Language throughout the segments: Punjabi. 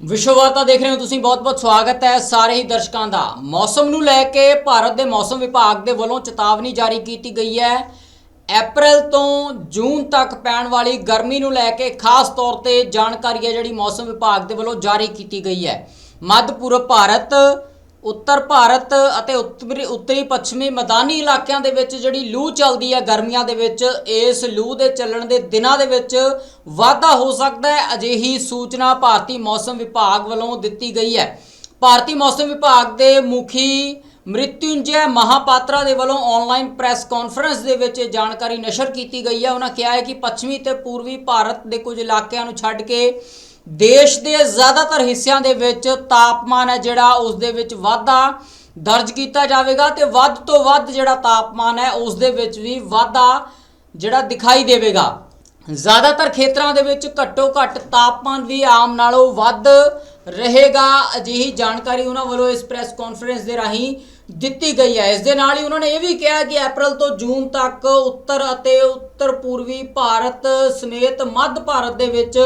ਵਿਸ਼ਵ ਵਾਰਤਾ ਦੇਖ ਰਹੇ ਹੋ ਤੁਸੀਂ ਬਹੁਤ-ਬਹੁਤ ਸਵਾਗਤ ਹੈ ਸਾਰੇ ਹੀ ਦਰਸ਼ਕਾਂ ਦਾ। ਮੌਸਮ ਨੂੰ ਲੈ ਕੇ ਭਾਰਤ ਦੇ ਮੌਸਮ ਵਿਭਾਗ ਦੇ ਵੱਲੋਂ ਚੇਤਾਵਨੀ ਜਾਰੀ ਕੀਤੀ ਗਈ ਹੈ। ਅਪ੍ਰੈਲ ਤੋਂ ਜੂਨ ਤੱਕ ਪੈਣ ਵਾਲੀ ਗਰਮੀ ਨੂੰ ਲੈ ਕੇ ਖਾਸ ਤੌਰ ਤੇ ਜਾਣਕਾਰੀ ਹੈ ਜਿਹੜੀ ਮੌਸਮ ਵਿਭਾਗ ਦੇ ਵੱਲੋਂ ਜਾਰੀ ਕੀਤੀ ਗਈ ਹੈ। ਮੱਧ ਪੂਰਬ ਭਾਰਤ ਉੱਤਰ ਭਾਰਤ ਅਤੇ ਉੱਤਰੀ ਉੱਤਰੀ ਪੱਛਮੀ ਮੈਦਾਨੀ ਇਲਾਕਿਆਂ ਦੇ ਵਿੱਚ ਜਿਹੜੀ ਲੂ ਚੱਲਦੀ ਹੈ ਗਰਮੀਆਂ ਦੇ ਵਿੱਚ, ਇਸ ਲੂ ਦੇ ਚੱਲਣ ਦੇ ਦਿਨਾਂ ਦੇ ਵਿੱਚ ਵਾਧਾ ਹੋ ਸਕਦਾ ਹੈ। ਅਜਿਹੀ ਸੂਚਨਾ ਭਾਰਤੀ ਮੌਸਮ ਵਿਭਾਗ ਵੱਲੋਂ ਦਿੱਤੀ ਗਈ ਹੈ। ਭਾਰਤੀ ਮੌਸਮ ਵਿਭਾਗ ਦੇ ਮੁਖੀ ਮ੍ਰਿਤਿਉਂਜੈ ਮਹਾਪਾਤਰਾ ਦੇ ਵੱਲੋਂ ਆਨਲਾਈਨ ਪ੍ਰੈਸ ਕਾਨਫਰੰਸ ਦੇ ਵਿੱਚ ਇਹ ਜਾਣਕਾਰੀ ਨਸ਼ਰ ਕੀਤੀ ਗਈ ਹੈ। ਉਹਨਾਂ ਕਿਹਾ ਹੈ ਕਿ ਪੱਛਮੀ ਤੇ ਪੂਰਬੀ ਭਾਰਤ ਦੇ ਕੁਝ ਇਲਾਕਿਆਂ ਨੂੰ ਛੱਡ ਕੇ ਦੇਸ਼ ਦੇ ਜ਼ਿਆਦਾਤਰ ਹਿੱਸਿਆਂ ਦੇ ਵਿੱਚ ਤਾਪਮਾਨ ਹੈ ਜਿਹੜਾ ਉਸ ਦੇ ਵਿੱਚ ਵਾਧਾ ਦਰਜ ਕੀਤਾ ਜਾਵੇਗਾ ਤੇ ਵੱਧ ਤੋਂ ਵੱਧ ਜਿਹੜਾ ਤਾਪਮਾਨ ਹੈ ਉਸ ਦੇ ਵਿੱਚ ਵੀ ਵਾਧਾ ਜਿਹੜਾ ਦਿਖਾਈ ਦੇਵੇਗਾ। ਜ਼ਿਆਦਾਤਰ ਖੇਤਰਾਂ ਦੇ ਵਿੱਚ ਘੱਟੋ ਘੱਟ ਤਾਪਮਾਨ ਵੀ ਆਮ ਨਾਲੋਂ ਵੱਧ ਰਹੇਗਾ, ਅਜਿਹੀ ਜਾਣਕਾਰੀ ਉਹਨਾਂ ਵੱਲੋਂ ਇਸ ਪ੍ਰੈਸ ਕਾਨਫਰੰਸ ਦੇ ਰਾਹੀਂ ਦਿੱਤੀ ਗਈ ਹੈ। ਇਸ ਦੇ ਨਾਲ ਹੀ ਉਹਨਾਂ ਨੇ ਇਹ ਵੀ ਕਿਹਾ ਕਿ ਅਪ੍ਰੈਲ ਤੋਂ ਜੂਨ ਤੱਕ ਉੱਤਰ ਅਤੇ ਉੱਤਰ ਪੂਰਬੀ ਭਾਰਤ ਸਮੇਤ ਮੱਧ ਭਾਰਤ ਦੇ ਵਿੱਚ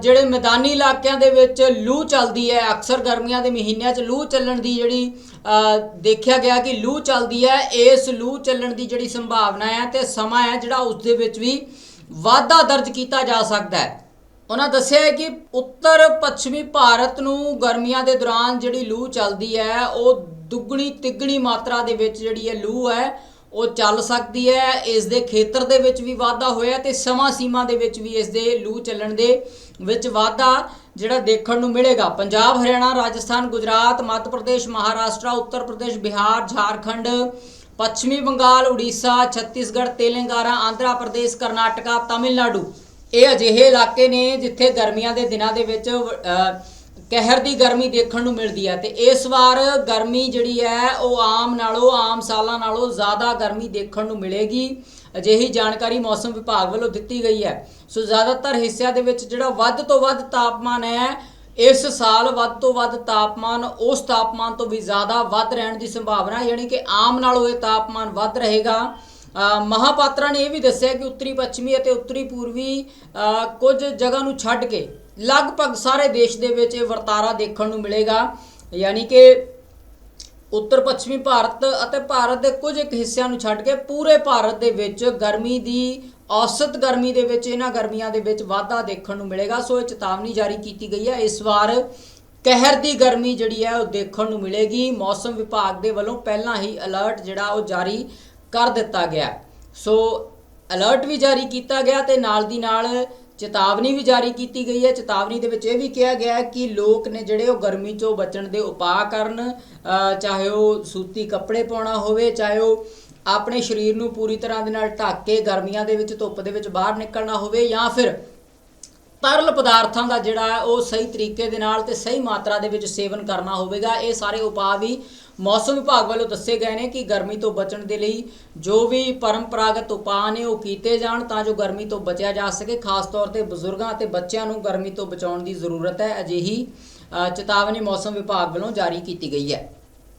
ਜਿਹੜੇ ਮੈਦਾਨੀ ਇਲਾਕਿਆਂ ਦੇ ਵਿੱਚ ਲੂ ਚੱਲਦੀ ਹੈ, ਅਕਸਰ ਗਰਮੀਆਂ ਦੇ ਮਹੀਨਿਆਂ 'ਚ ਲੂ ਚੱਲਣ ਦੀ ਜਿਹੜੀ ਦੇਖਿਆ ਗਿਆ ਕਿ ਲੂ ਚੱਲਦੀ ਹੈ, ਇਸ ਲੂ ਚੱਲਣ ਦੀ ਜਿਹੜੀ ਸੰਭਾਵਨਾ ਹੈ ਤੇ ਸਮਾਂ ਹੈ ਜਿਹੜਾ ਉਸ ਦੇ ਵਿੱਚ ਵੀ ਵਾਧਾ ਦਰਜ ਕੀਤਾ ਜਾ ਸਕਦਾ ਹੈ। ਉਹਨਾਂ ਦੱਸਿਆ ਹੈ ਕਿ ਉੱਤਰ ਪੱਛਮੀ ਭਾਰਤ ਨੂੰ ਗਰਮੀਆਂ ਦੇ ਦੌਰਾਨ ਜਿਹੜੀ ਲੂ ਚੱਲਦੀ ਹੈ, ਉਹ ਦੁੱਗਣੀ ਤਿੱਗਣੀ ਮਾਤਰਾ ਦੇ ਵਿੱਚ ਜਿਹੜੀ ਹੈ ਲੂ ਹੈ ਉਹ ਚੱਲ ਸਕਦੀ ਹੈ, ਇਸ ਦੇ ਖੇਤਰ ਦੇ ਵਿੱਚ ਵੀ ਵਾਧਾ ਹੋਇਆ ਤੇ ਸਮਾਂ ਸੀਮਾ ਦੇ ਵਿੱਚ ਵੀ ਇਸ ਦੇ ਲੂ ਚੱਲਣ ਦੇ ਵਿੱਚ ਵਾਧਾ ਜਿਹੜਾ ਦੇਖਣ ਨੂੰ ਮਿਲੇਗਾ। ਪੰਜਾਬ, ਹਰਿਆਣਾ, ਰਾਜਸਥਾਨ, ਗੁਜਰਾਤ, ਮੱਧ ਪ੍ਰਦੇਸ਼, ਮਹਾਰਾਸ਼ਟਰ, ਉੱਤਰ ਪ੍ਰਦੇਸ਼, ਬਿਹਾਰ, ਝਾਰਖੰਡ, ਪੱਛਮੀ ਬੰਗਾਲ, ਉੜੀਸਾ, ਛੱਤੀਸਗੜ੍ਹ, ਤੇਲੰਗਾਨਾ, ਆਂਧਰਾ ਪ੍ਰਦੇਸ਼, ਕਰਨਾਟਕਾ, ਤਾਮਿਲਨਾਡੂ। ਇਹ ਅਜਿਹੇ ਇਲਾਕੇ ਨੇ ਜਿੱਥੇ ਗਰਮੀਆਂ ਦੇ ਦਿਨਾਂ ਦੇ ਵਿੱਚ ਕਹਿਰ ਦੀ ਗਰਮੀ ਦੇਖਣ ਨੂੰ ਮਿਲਦੀ ਹੈ ਤੇ ਇਸ ਵਾਰ ਗਰਮੀ ਜਿਹੜੀ ਹੈ ਉਹ ਆਮ ਨਾਲੋਂ ਆਮ ਸਾਲਾਂ ਨਾਲੋਂ ਜ਼ਿਆਦਾ ਗਰਮੀ ਦੇਖਣ ਨੂੰ ਮਿਲੇਗੀ। ਅਜਿਹੀ ਜਾਣਕਾਰੀ ਮੌਸਮ ਵਿਭਾਗ ਵੱਲੋਂ ਦਿੱਤੀ ਗਈ ਹੈ। ਸੋ ਜ਼ਿਆਦਾਤਰ ਹਿੱਸਿਆਂ ਦੇ ਵਿੱਚ ਜਿਹੜਾ ਵੱਧ ਤੋਂ ਵੱਧ ਤਾਪਮਾਨ ਹੈ ਇਸ ਸਾਲ ਵੱਧ ਤੋਂ ਵੱਧ ਤਾਪਮਾਨ ਉਸ ਤਾਪਮਾਨ ਤੋਂ ਵੀ ਜ਼ਿਆਦਾ ਵੱਧ ਰਹਿਣ ਦੀ ਸੰਭਾਵਨਾ ਹੈ ਯਾਨੀ ਕਿ ਆਮ ਨਾਲੋਂ ਇਹ ਤਾਪਮਾਨ ਵੱਧ ਰਹੇਗਾ। ਅ, ਮਹਾਪਾਤਰਾ ਨੇ ਇਹ ਵੀ ਦੱਸਿਆ ਕਿ ਉੱਤਰੀ ਪੱਛਮੀ ਅਤੇ ਉੱਤਰੀ ਪੂਰਬੀ ਕੁਝ ਜਗ੍ਹਾ ਨੂੰ ਛੱਡ ਕੇ ਲਗਭਗ ਸਾਰੇ ਦੇਸ਼ ਦੇ ਵਿੱਚ ਇਹ ਵਰਤਾਰਾ ਦੇਖਣ ਨੂੰ ਮਿਲੇਗਾ। ਯਾਨੀ ਕਿ ਉੱਤਰ ਪੱਛਮੀ ਭਾਰਤ ਅਤੇ ਭਾਰਤ ਦੇ ਕੁਝ ਇੱਕ ਹਿੱਸਿਆਂ ਨੂੰ ਛੱਡ ਕੇ ਪੂਰੇ ਭਾਰਤ ਦੇ ਵਿੱਚ ਗਰਮੀ ਦੀ ਔਸਤ ਗਰਮੀ ਦੇ ਵਿੱਚ ਇਹਨਾਂ ਗਰਮੀਆਂ ਦੇ ਵਿੱਚ ਵਾਧਾ ਦੇਖਣ ਨੂੰ ਮਿਲੇਗਾ। ਸੋ ਇਹ ਚੇਤਾਵਨੀ ਜਾਰੀ ਕੀਤੀ ਗਈ ਹੈ। ਇਸ ਵਾਰ ਕਹਿਰ ਦੀ ਗਰਮੀ ਜਿਹੜੀ ਹੈ ਉਹ ਦੇਖਣ ਨੂੰ ਮਿਲੇਗੀ। ਮੌਸਮ ਵਿਭਾਗ ਦੇ ਵੱਲੋਂ ਪਹਿਲਾਂ ਹੀ ਅਲਰਟ ਜਿਹੜਾ ਉਹ ਜਾਰੀ ਕਰ ਦਿੱਤਾ ਗਿਆ। ਸੋ ਅਲਰਟ ਵੀ ਜਾਰੀ ਕੀਤਾ ਗਿਆ ਤੇ ਨਾਲ ਦੀ ਨਾਲ ਚੇਤਾਵਨੀ ਵੀ ਜਾਰੀ ਕੀਤੀ ਗਈ ਹੈ। ਚੇਤਾਵਨੀ ਦੇ ਵਿੱਚ ਇਹ ਵੀ ਕਿਹਾ ਗਿਆ ਹੈ ਕਿ ਲੋਕ ਨੇ ਜਿਹੜੇ ਉਹ ਗਰਮੀ ਤੋਂ ਬਚਣ ਦੇ ਉਪਾਅ ਕਰਨ ਚਾਹੇ ਉਹ ਸੂਤੀ ਕੱਪੜੇ ਪਾਉਣਾ ਹੋਵੇ, ਚਾਹੇ ਉਹ ਆਪਣੇ ਸਰੀਰ ਨੂੰ ਪੂਰੀ ਤਰ੍ਹਾਂ ਦੇ ਨਾਲ ਢੱਕ ਕੇ ਗਰਮੀਆਂ ਦੇ ਵਿੱਚ, ਧੁੱਪ ਦੇ ਵਿੱਚ ਬਾਹਰ ਨਿਕਲਣਾ ਹੋਵੇ ਜਾਂ ਫਿਰ ਤਰਲ ਪਦਾਰਥਾਂ ਦਾ ਜਿਹੜਾ ਉਹ ਸਹੀ ਤਰੀਕੇ ਦੇ ਨਾਲ ਤੇ ਸਹੀ ਮਾਤਰਾ ਦੇ ਵਿੱਚ ਸੇਵਨ ਕਰਨਾ ਹੋਵੇਗਾ, ਇਹ ਸਾਰੇ ਉਪਾਅ ਵੀ ਮੌਸਮ ਵਿਭਾਗ ਵੱਲੋਂ ਦੱਸੇ ਗਏ ਨੇ ਕਿ ਗਰਮੀ ਤੋਂ ਬਚਣ ਦੇ ਲਈ ਜੋ ਵੀ ਪਰੰਪਰਾਗਤ ਉਪਾਅ ਨੇ ਉਹ ਕੀਤੇ ਜਾਣ ਤਾਂ ਜੋ ਗਰਮੀ ਤੋਂ ਬਚਿਆ ਜਾ ਸਕੇ। ਖਾਸ ਤੌਰ ਤੇ ਬਜ਼ੁਰਗਾਂ ਅਤੇ ਬੱਚਿਆਂ ਨੂੰ ਗਰਮੀ ਤੋਂ ਬਚਾਉਣ ਦੀ ਜ਼ਰੂਰਤ ਹੈ। ਅਜਿਹੀ ਚੇਤਾਵਨੀ ਮੌਸਮ ਵਿਭਾਗ ਵੱਲੋਂ ਜਾਰੀ ਕੀਤੀ ਗਈ ਹੈ।